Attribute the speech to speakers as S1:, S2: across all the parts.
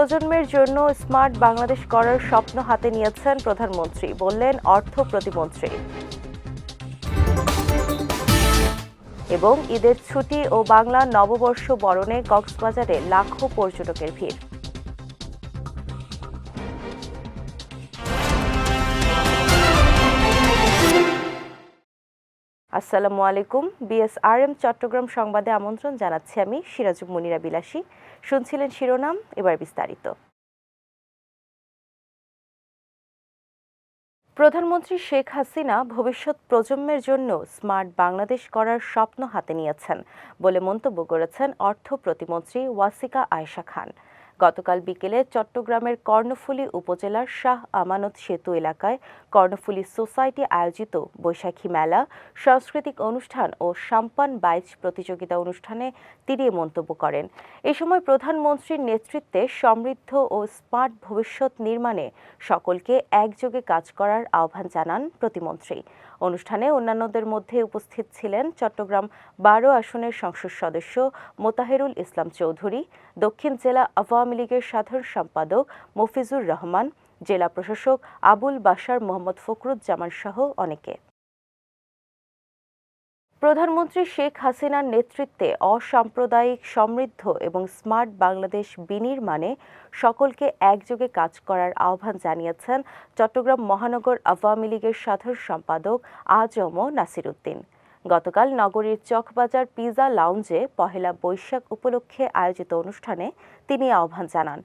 S1: প্রজন্মের জন্য স্মার্ট বাংলাদেশ করার স্বপ্ন হাতে নিয়েছেন প্রধানমন্ত্রী, বললেন অর্থ প্রতিমন্ত্রী। এবং ঈদের ছুটি ও বাংলা নববর্ষ বরণে কক্সবাজারে লাখো পর্যটকের ভিড়। আসসালামু আলাইকুম। বিএসআরএম চট্টগ্রাম সংবাদে আমন্ত্রণ জানাচ্ছি আমি সিরাজ মুনিরা বিলাসী। শুনছিলেন শিরোনাম, এবার বিস্তারিত। প্রধানমন্ত্রী শেখ হাসিনা ভবিষ্যৎ প্রজন্মের জন্য স্মার্ট বাংলাদেশ করার স্বপ্ন হাতে নিয়েছেন বলে মন্তব্য করেছেন অর্থ প্রতিমন্ত্রী ওয়াসিকা আয়েশা খান। গতকাল বিকেলে চট্টগ্রামের কর্ণফুলী উপজেলার শাহ আমানত সেতু এলাকায় কর্ণফুলী সোসাইটি আয়োজিত বৈশাখী মেলা, সাংস্কৃতিক অনুষ্ঠান ও সাম্পান বাইচ প্রতিযোগিতা অনুষ্ঠানে তিনি মন্তব্য করেন। এ সময় প্রধানমন্ত্রীর নেতৃত্বে সমৃদ্ধ ও স্মার্ট ভবিষ্যৎ নির্মাণে সকলকে একযোগে কাজ করার আহ্বান জানান প্রতিমন্ত্রী। অনুষ্ঠানে অন্যান্যদের মধ্যে উপস্থিত ছিলেন চট্টগ্রাম বারো আসনের সংসদ সদস্য মোতাহেরুল ইসলাম চৌধুরী, দক্ষিণ জেলা আওয়ামী লীগের সাধারণ সম্পাদক মফিজুর রহমান, জেলা প্রশাসক আবুল বাশার মোহাম্মদ ফখরুজ্জামান সহ অনেকে। প্রধানমন্ত্রী শেখ হাসিনার নেতৃত্বে অসাম্প্রদায়িক সমৃদ্ধ এবং স্মার্ট বাংলাদেশ বিনির্মাণে সকলকে একযোগে কাজ করার আহ্বান জানিয়েছেন চট্টগ্রাম মহানগর আওয়ামী লীগের সাধারণ সম্পাদক আজম নাসির উদ্দিন। গতকাল নগরীর চকবাজার পিজা লাউঞ্জে পহেলা বৈশাখ উপলক্ষে আয়োজিত অনুষ্ঠানে তিনি আহ্বান জানান।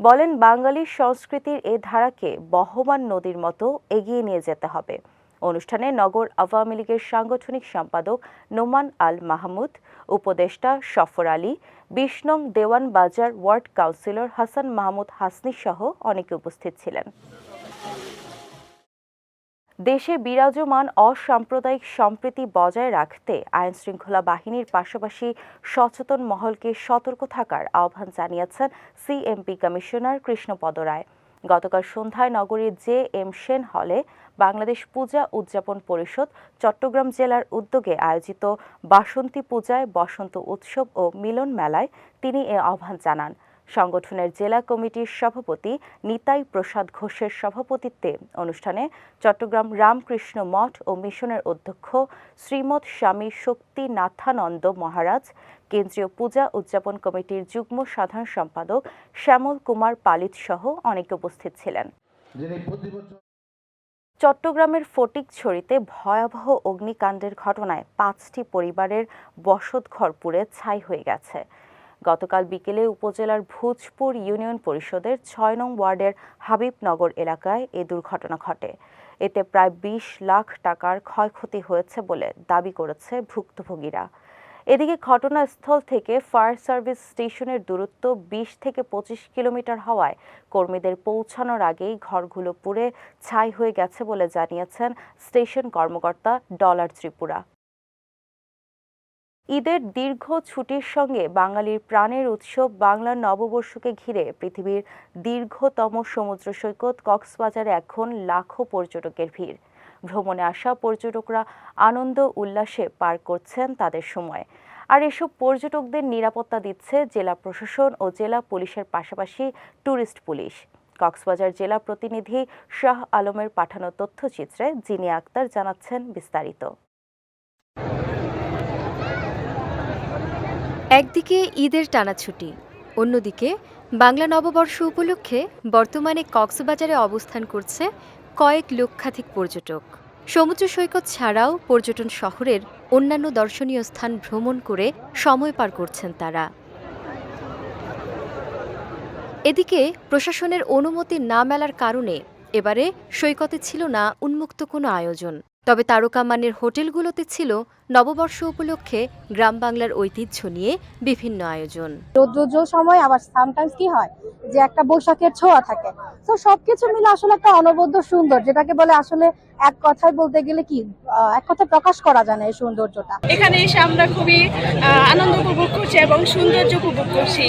S1: বলেন, বাঙালির সংস্কৃতির এ ধারাকে বহমান নদীর মতো এগিয়ে নিয়ে যেতে হবে। অনুষ্ঠানে নগর আওয়ামী লীগের সাংগঠনিক সম্পাদক নোমান আল মাহমুদ, উপদেষ্টা সফর আলী নং দেওয়ান বাজার ওয়ার্ড কাউন্সিলর হাসান মাহমুদ হাসনি সহ অনেকে উপস্থিত ছিলেন। দেশে বিরাজমান অসাম্প্রদায়িক সম্প্রীতি বজায় রাখতে আইন শৃঙ্খলা বাহিনীর পাশাপাশি সচেতন মহলকে সতর্ক থাকার আহ্বান জানিয়েছেন সিএমপি কমিশনার কৃষ্ণপদ রায়। গতকাল সন্ধ্যায় নগরীর জে এম সেন হলে বাংলাদেশ পূজা উদযাপন পরিষদ চট্টগ্রাম জেলার উদ্যোগে আয়োজিত বাসন্তী পূজায় বসন্ত উৎসব ও মিলন মেলায় তিনি এ আহ্বান জানান। সংগঠনের জেলা কমিটির সভাপতি নিতাই প্রসাদ ঘোষের সভাপতিত্বে অনুষ্ঠানে চট্টগ্রাম রামকৃষ্ণ মঠ ও মিশনের অধ্যক্ষ শ্রীমৎ স্বামী শক্তি নাথানন্দ মহারাজ কেন্দ্রীয় পূজা উদযাপন কমিটির যুগ্ম সাধারণ সম্পাদক শ্যামল কুমার পালিত সহ অনেকে উপস্থিত ছিলেন। চট্টগ্রামের ফটিকছড়িতে ভয়াবহ অগ্নিকাণ্ডের ঘটনায় পাঁচটি পরিবারের বসতঘর পুড়ে ছাই হয়ে গেছে। গতকাল বিকেলে উপজেলার ভোজপুর ইউনিয়ন পরিষদের ছয় নং ওয়ার্ডের হাবিবনগর এলাকায় এ দুর্ঘটনা ঘটে। এতে প্রায় বিশ লাখ টাকার ক্ষয়ক্ষতি হয়েছে বলে দাবি করেছে ভুক্তভোগীরা। এদিকে ঘটনাস্থল থেকে ফায়ার সার্ভিস স্টেশনের দূরত্ব বিশ থেকে পঁচিশ কিলোমিটার হওয়ায় কর্মীদের পৌঁছানোর আগেই ঘরগুলো পুড়ে ছাই হয়ে গেছে বলে জানিয়েছেন স্টেশন কর্মকর্তা ডলার ত্রিপুরা। ঈদের দীর্ঘ ছুটির সঙ্গে বাঙালির প্রাণের উৎসব বাংলার নববর্ষকে ঘিরে পৃথিবীর দীর্ঘতম সমুদ্র সৈকত কক্সবাজারে এখন লাখো পর্যটকের ভিড়। ভ্রমণে আসা পর্যটকরা আনন্দ উল্লাসে পার করছেন তাদের সময়। আর এসব পর্যটকদের নিরাপত্তা দিচ্ছে জেলা প্রশাসন ও জেলা পুলিশের পাশাপাশি ট্যুরিস্ট পুলিশ। কক্সবাজার জেলা প্রতিনিধি শাহ আলমের পাঠানো তথ্যচিত্রে জিনিয়া আক্তার জানাচ্ছেন বিস্তারিত।
S2: একদিকে ঈদের টানা ছুটি, অন্যদিকে বাংলা নববর্ষ উপলক্ষে বর্তমানে কক্সবাজারে অবস্থান করছে কয়েক লক্ষাধিক পর্যটক। সমুদ্র সৈকত ছাড়াও পর্যটন শহরের অন্যান্য দর্শনীয় স্থান ভ্রমণ করে সময় পার করছেন তারা। এদিকে প্রশাসনের অনুমতি না মেলার কারণে এবারে সৈকতে ছিল না উন্মুক্ত কোনো আয়োজন। তবে তারকামানের হোটেলগুলোতে ছিল নববর্ষ উপলক্ষে গ্রাম বাংলার ঐতিহ্য নিয়ে বিভিন্ন আয়োজন।
S3: রৌদ্রোজ্জ্বল সময় আবার সামটাইমস কি হয় যে একটা বৈশাখের ছোঁয়া থাকে। তো সবকিছু মিলে আসলে একটা অনবদ্য সুন্দর যেটাকে বলে আসলে এক কথায় বলতে গেলে কি এক কথায় প্রকাশ করা যায় না এই সৌন্দর্যটা।
S4: এখানে এসে আমরা খুবই আনন্দ উপভোগ করছি এবং সৌন্দর্য উপভোগ করছি।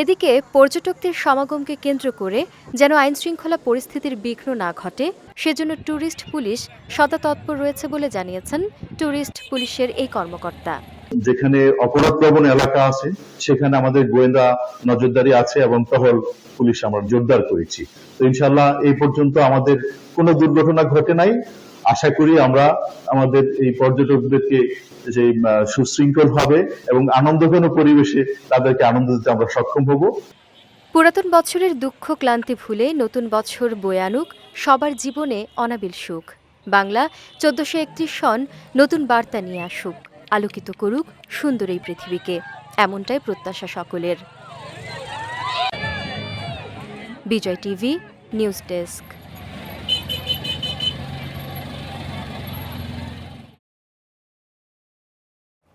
S2: এদিকে পর্যটকদের সমাগমকে কেন্দ্র করে যেন আইনশৃঙ্খলা পরিস্থিতির বিঘ্ন না ঘটে, সেজন্য ট্যুরিস্ট পুলিশ সদা তৎপর রয়েছে বলে জানিয়েছেন ট্যুরিস্ট পুলিশের এই কর্মকর্তা।
S5: যেখানে অপরাধ প্রবণ এলাকা আছে, সেখানে আমাদের গোয়েন্দা নজরদারি আছে এবং টহল পুলিশ আমরা জোরদার করেছি। তো ইনশাল্লাহ এই পর্যন্ত আমাদের কোনো দুর্ঘটনা ঘটে নাই। আশা করি আমরা আমাদের এই পর্যটকদেরকে যে সুশৃঙ্খল ভাবে এবং আনন্দঘন পরিবেশে তাদেরকে আনন্দ দিতে আমরা সক্ষম হব।
S2: পুরাতন বছরের দুঃখ ক্লান্তি ভুলে নতুন বছর বয়ে আনুক, সবার জীবনে অনাবিল সুখ। বাংলা, চোদ্দশো একত্রিশ সন, নতুন বার্তা নিয়ে আসুক, আলোকিত করুক সুন্দর এই পৃথিবীকে, এমনটাই প্রত্যাশা সকলের। Bijoy TV, news desk.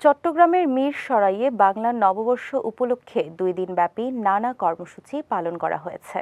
S1: চট্টগ্রামের মীর সরাইয়ে বাংলার নববর্ষ উপলক্ষে দুই দিনব্যাপী নানা কর্মসূচি পালন করা হয়েছে।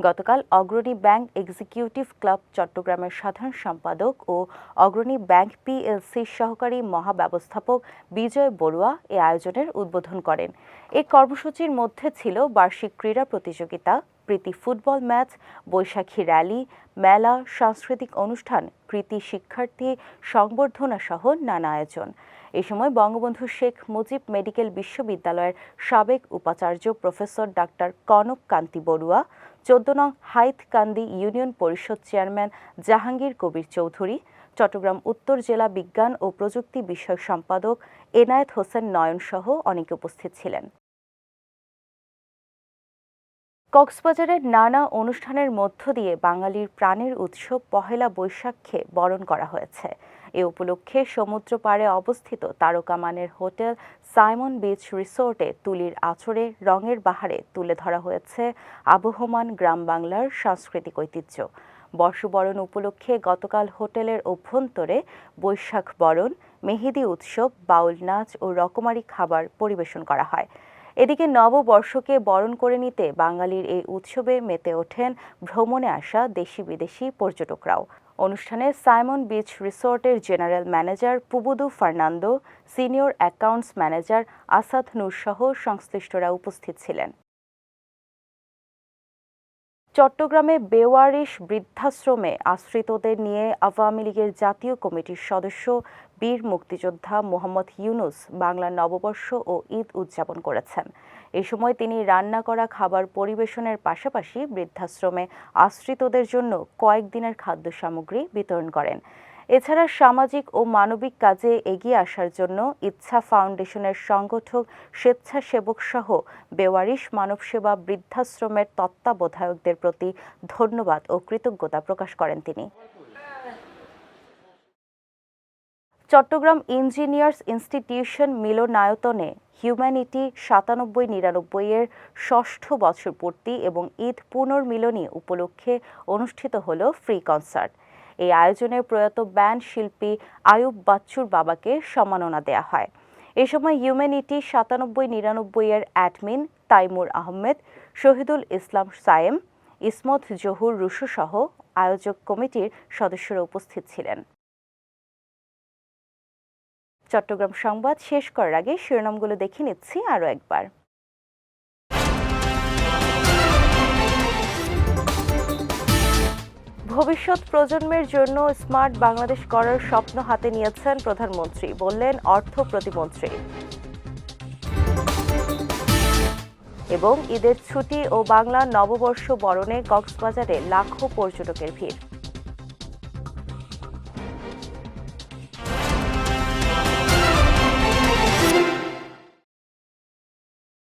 S1: গতকাল অগ্রণী ব্যাংক এক্সিকিউটিভ ক্লাব চট্টগ্রামের সাধারণ সম্পাদক ও অগ্রণী ব্যাংক পিএলসির সহকারী মহাব্যবস্থাপক বিজয় বড়ুয়া এ আয়োজনের উদ্বোধন করেন। এই কর্মসূচির মধ্যে ছিল বার্ষিক ক্রীড়া প্রতিযোগিতা, প্রীতি ফুটবল ম্যাচ, বৈশাখী র্যালি, মেলা, সাংস্কৃতিক অনুষ্ঠান কৃতি শিক্ষার্থী সংবর্ধনা সহ নানা আয়োজন। এ সময় বঙ্গবন্ধু শেখ মুজিব মেডিকেল বিশ্ববিদ্যালয়ের সাবেক উপাচার্য প্রফেসর ডাক্তার কনক কান্তি বড়ুয়া, চোদ্দ নং হাইতকান্দি ইউনিয়ন পরিষদ চেয়ারম্যান জাহাঙ্গীর কবির চৌধুরী, চট্টগ্রাম উত্তর জেলা বিজ্ঞান ও প্রযুক্তি বিষয়ক সম্পাদক এনায়েত হোসেন নয়ন সহ অনেকে উপস্থিত ছিলেন। কক্সবাজারের নানা অনুষ্ঠানের মধ্য দিয়ে বাঙালির প্রাণের উৎসব পহেলা বৈশাখে বরণ করা হয়েছে। এ উপলক্ষে সমুদ্র পাড়ে অবস্থিত তারকামানের হোটেল সাইমন বিচ রিসোর্টে তুলির আচরে রঙের বাহারে তুলে ধরা হয়েছে আবহমান গ্রাম বাংলার সাংস্কৃতিক ঐতিহ্য। বর্ষবরণ উপলক্ষে গতকাল হোটেলের অভ্যন্তরে বৈশাখ বরণ, মেহেদি উৎসব, বাউল নাচ ও রকমারি খাবার পরিবেশন করা হয়। এদিকে নববর্ষকে বরণ করে নিতে বাঙালির এই উৎসবে মেতে ওঠেন ভ্রমণে আসা দেশি বিদেশি পর্যটকরাও। অনুষ্ঠানে সাইমন বিচ রিসোর্টের general manager Pubudu Fernando, senior accounts manager Asad Noor সহ সংশ্লিষ্টরা উপস্থিত ছিলেন। চট্টগ্রামে বেওয়ারিশ বৃদ্ধাশ্রমে আশ্রিতদের নিয়ে আওয়ামী লীগের জাতীয় কমিটির সদস্য বীর মুক্তিযোদ্ধা মোহাম্মদ ইউনুস বাংলা নববর্ষ ও ঈদ উদযাপন করেছেন। এ সময় তিনি রান্না করা খাবার পরিবেশনের পাশাপাশি বৃদ্ধাশ্রমে আশ্রিতদের জন্য কয়েকদিনের খাদ্য সামগ্রী বিতরণ করেন। এছাড়া সামাজিক ও মানবিক কাজে এগিয়ে আসার জন্য ইচ্ছা ফাউন্ডেশনের সংগঠক স্বেচ্ছাসেবক সহ বেওয়ারিশ মানবসেবা বৃদ্ধাশ্রমের তত্ত্বাবধায়কদের প্রতি ধন্যবাদ ও কৃতজ্ঞতা প্রকাশ করেন তিনি। চট্টগ্রাম ইঞ্জিনিয়ার্স ইনস্টিটিউশন মিলনায়তনে হিউম্যানিটি সাতানব্বই নিরানব্বই এর ষষ্ঠ বছর পূর্তি এবং ঈদ পুনর্মিলনী উপলক্ষে অনুষ্ঠিত হল ফ্রি কনসার্ট এই আয়োজনে প্রয়াত ব্যান্ড শিল্পী আয়ুব বাচ্চুর বাবাকে সম্মাননা দেয়া হয়। এ সময় হিউম্যানিটি সাতানব্বই নিরানব্বই এর অ্যাডমিন তাইমুর আহমেদ, শহীদুল ইসলাম সায়েম, ইসমত জহুর রুশু সহ আয়োজক কমিটির সদস্যরা উপস্থিত ছিলেন। চট্টগ্রাম সংবাদ শেষ করার আগে শিরোনামগুলো দেখে নিচ্ছি আরও একবার। ভবিষ্যৎ প্রজন্মের জন্য স্মার্ট বাংলাদেশ করার স্বপ্ন হাতে নিয়েছেন প্রধানমন্ত্রী, বললেন অর্থ প্রতিমন্ত্রী। এবং ঈদের ছুটি ও বাংলা নববর্ষ বরণে কক্সবাজারে লাখো পর্যটকের ভিড়।